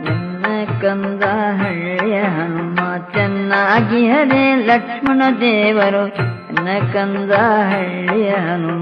ಎನ್ನ ಕಂದ ಹಳ್ಳಿಯ ಹನುಮ ಚೆನ್ನಾಗಿ ಹರೇ ಲಕ್ಷ್ಮಣ ದೇವರು ಎನ್ನ ಕಂದ ಹಳ್ಳಿಯ ಹನುಮ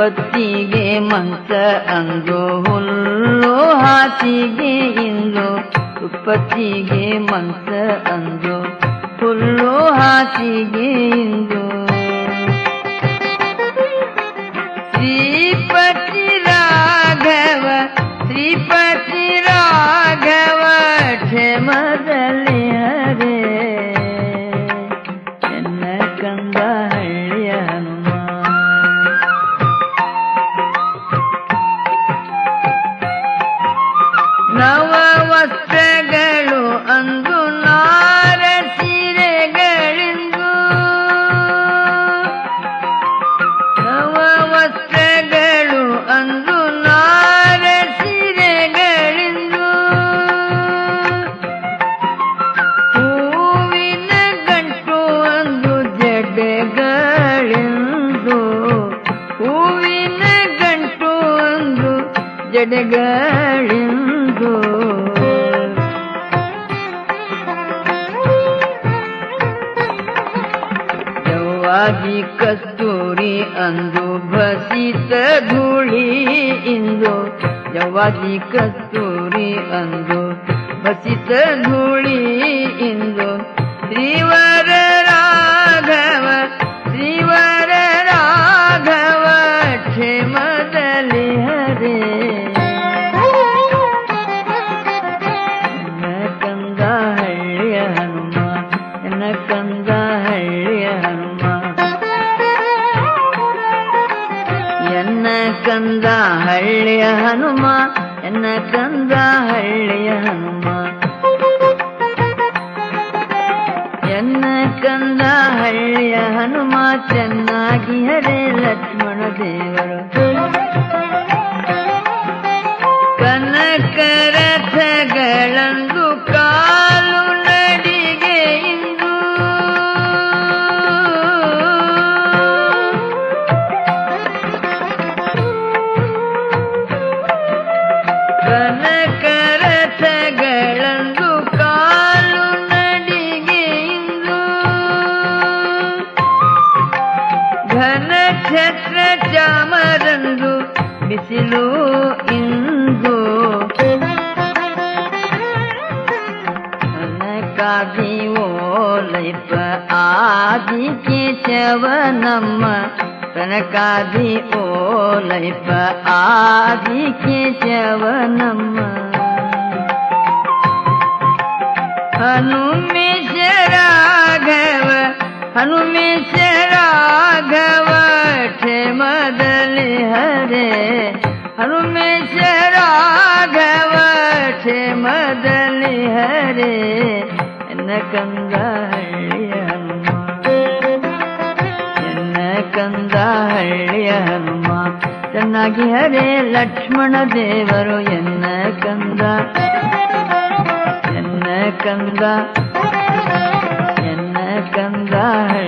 ತುಪ್ಪತ್ತಿಗೆ ಮಂಚ ಅಂದು ಹುಲ್ಲು ಹಾಸಿಗೆ ಇಂದು ತುಪ್ಪತ್ತಿಗೆ ಮಂಚ ಅಂದು ಹುಲ್ಲು ಹಾಸಿಗೆ ಇಂದು ನವ ಅಂದು ನಾರ ಸೀರೆಗಳಿಂದು. ನವ ಅಂದು ನಾರ ಸೀರೆಗಳಿಂದು. ಹೂವಿನ ಗಂಟು ಅಂದು ಜಡೆಗಳಿಂದು. ಹೂವಿನ ಗಂಟು ಅಂದು ಜಡೆಗಳಿಂದು. ڪستوريندو بسيت جهولي ايندو چوالي ڪستوري اندو بسي ته جهولي ايندو توار ಕಂದ ಹಳ್ಳಿಯ ಹನುಮ, ಎನ್ನ ಕಂದ ಹಳ್ಳಿಯ ಹನುಮ. ಎನ್ನ ಕಂದ ಹಳ್ಳಿಯ ಹನುಮ, ಚೆನ್ನಾಗಿ ಹರೇ ಲಕ್ಷ್ಮಣ ದೇವರು. दि चवन आदि ओल आदिवनरागव हनुमिश मदल हरे। हनुमेश राघव मदल हरे। न कन्द ಚೆನ್ನಾಗಿ ಹರೇ ಲಕ್ಷ್ಮಣ ದೇವರು ಎನ್ನ ಕಂದ ಎನ್ನ ಕಂದ ಎನ್ನ ಕಂದ ಹಳ್ಳಿಯ ಹನುಮ